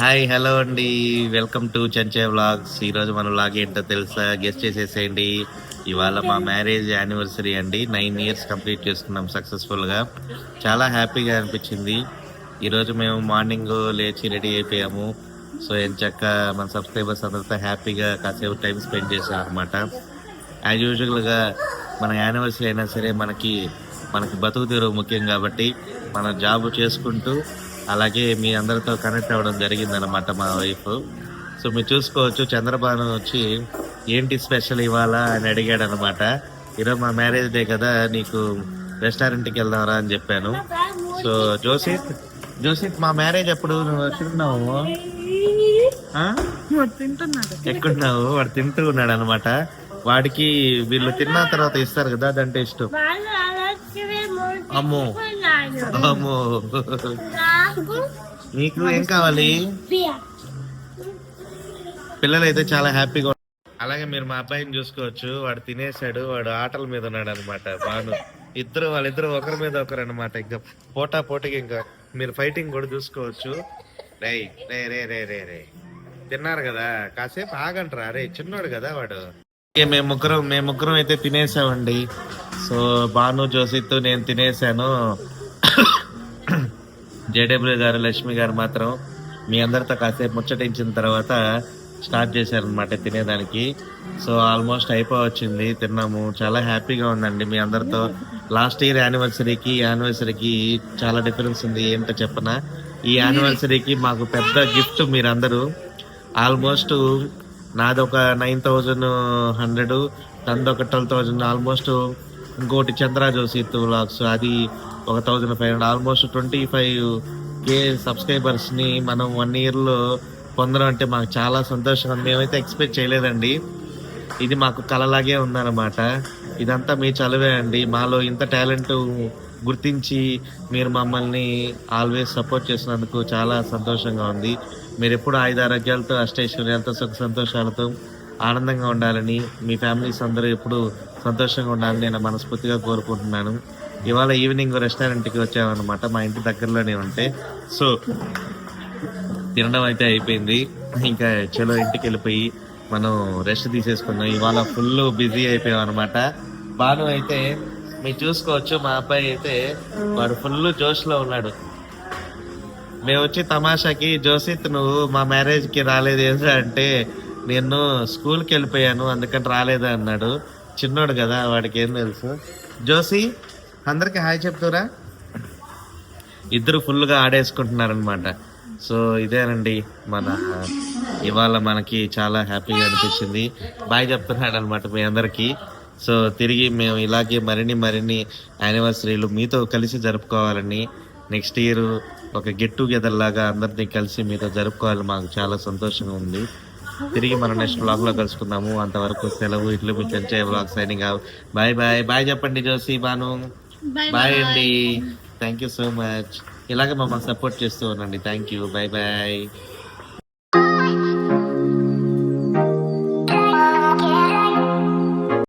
Hi hello అండి. Welcome to చెంచే vlogs ఈరోజు మన వ్లాగ్ ఏంటో తెలుసా? గెస్ట్ చేసేసేయండి. ఇవాళ మా మ్యారేజ్ యానివర్సరీ అండి. నైన్ ఇయర్స్ కంప్లీట్ చేసుకున్నాం సక్సెస్ఫుల్గా చాలా హ్యాపీగా అనిపించింది. ఈరోజు మేము మార్నింగ్ లేచి రెడీ అయిపోయాము. సో ఎంచక్క మన సబ్స్క్రైబర్స్ అందరితో హ్యాపీగా కాసేపు టైం స్పెండ్ చేసాం అనమాట యాజ్ యూజువల్గా మన యానివర్సరీ అయినా సరే మనకి మనకి బతుకు తెరువు ముఖ్యం కాబట్టి మన జాబ్ చేసుకుంటూ అలాగే మీ అందరితో కనెక్ట్ అవ్వడం జరిగిందనమాట మా వైఫ్. సో మీరు చూసుకోవచ్చు చంద్రబాను వచ్చి ఏంటి స్పెషల్ ఇవాళ అని అడిగాడు అనమాట ఈరోజు మా మ్యారేజ్ డే కదా నీకు రెస్టారెంట్కి వెళ్దాంరా అని చెప్పాను. సో జోసిత్ జోసిత్ మా మ్యారేజ్ అప్పుడు నువ్వు? తింటున్నాడు. ఎక్కడున్నావు వాడు తింటూ ఉన్నాడు అనమాట వాడికి వీళ్ళు తిన్న తర్వాత ఇస్తారు కదా అదంటే ఇష్టం. అమ్మో. అమ్మో. నాకు ఏం కావాలి? బియర్. పిల్లలు అయితే చాలా హ్యాపీగా. అలాగే మీరు మా అబ్బాయిని చూసుకోవచ్చు. వాడు తినేసాడు వాడు ఆటల మీద ఉన్నాడు అనమాట బాను ఇద్దరు వాళ్ళిద్దరు ఒకరి మీద ఒకరు అనమాట ఇంకా పోటా పోటీకి ఇంకా మీరు ఫైటింగ్ కూడా చూసుకోవచ్చు. రే రే రే రే రే రే. తిన్నారు కదా కాసేపు ఆగంట్రా రే చిన్నోడు కదా వాడు. మేము ముగ్గురం మేము ముగ్గురం అయితే తినేసామండి సో బాను జోసిత్ నేను తినేసాను జేడబ్ల్యూ గారు లక్ష్మి గారు మాత్రం మీ అందరితో కాసేపు ముచ్చటించిన తర్వాత స్టార్ట్ చేశారనమాట తినేదానికి. సో ఆల్మోస్ట్ అయిపోవచ్చింది. తిన్నాము. చాలా హ్యాపీగా ఉందండి మీ అందరితో. లాస్ట్ ఇయర్ యానివర్సరీకి యానివర్సరీకి చాలా డిఫరెన్స్ ఉంది. ఏంటో చెప్పనా? ఈ యానివర్సరీకి మాకు పెద్ద గిఫ్ట్ మీరందరూ. ఆల్మోస్ట్ నాది ఒక నైన్ థౌజండ్ హండ్రెడ్ తనది ఒక ట్వెల్వ్ థౌజండ్ ఆల్మోస్ట్ ఇంకోటి చంద్ర జోషి వ్లాగ్స్ అది ఒక thousand five hundred almost twenty five K సబ్స్క్రైబర్స్ని మనం వన్ ఇయర్లో పొందడం అంటే మాకు చాలా సంతోషంగా మేమైతే ఎక్స్పెక్ట్ చేయలేదండి. ఇది మాకు కలలాగే ఉందన్నమాట. ఇదంతా మీ చదివే అండి. మాలో ఇంత టాలెంట్ గుర్తించి మీరు మమ్మల్ని ఆల్వేస్ సపోర్ట్ చేసినందుకు చాలా సంతోషంగా ఉంది. మీరు ఎప్పుడు ఆయుధ ఆరోగ్యాలతో అష్టైశ్వర్యాలతో సుఖ సంతోషాలతో ఆనందంగా ఉండాలని మీ ఫ్యామిలీస్ అందరూ ఎప్పుడు సంతోషంగా ఉండాలని నేను మనస్ఫూర్తిగా కోరుకుంటున్నాను. ఇవాళ ఈవినింగ్ రెస్టారెంట్కి వచ్చామన్నమాట. మా ఇంటి దగ్గరలోనే ఉంటే. సో తినడం అయితే అయిపోయింది. ఇంకా చలో ఇంటికి వెళ్ళిపోయి మనం రెస్ట్ తీసేసుకున్నాం. ఇవాళ ఫుల్ బిజీ అయిపోయాం అనమాట బాను అయితే మీరు చూసుకోవచ్చు మా అబ్బాయి అయితే వాడు ఫుల్ జోష్లో ఉన్నాడు. మేము వచ్చి తమాషాకి జోసిత్ నువ్వు మా మ్యారేజ్కి రాలేదు ఏంటంటే అంటే నేను స్కూల్కి వెళ్ళిపోయాను అందుకని రాలేదు అన్నాడు చిన్నోడు కదా వాడికి ఏం తెలుసు? జోసి అందరికి హాయ్ చెప్తురా ఇద్దరు ఫుల్గా ఆడేసుకుంటున్నారనమాట సో ఇదేనండి మన ఇవాళ మనకి చాలా హ్యాపీగా అనిపించింది. బాయ్ చెప్తున్నాడు అనమాట మీ అందరికీ. సో తిరిగి మేము ఇలాగే మరిన్ని మరిన్ని యానివర్సరీలు మీతో కలిసి జరుపుకోవాలని నెక్స్ట్ ఇయర్ ఒక గెట్ టుగెదర్ లాగా అందరినీ కలిసి మీతో జరుపుకోవాలి మాకు చాలా సంతోషంగా ఉంది. తిరిగి మనం నెక్స్ట్ బ్లాగ్లో కలుసుకుందాము. అంతవరకు సెలవు ఇట్లు మీ పెంచే blog signing bye bye bye చెప్పండి జోసి బాను. బాయ్. అండి థ్యాంక్ యూ సో మచ్ ఇలాగే మమ్మల్ని సపోర్ట్ చేస్తూ ఉండండి. Thank you bye bye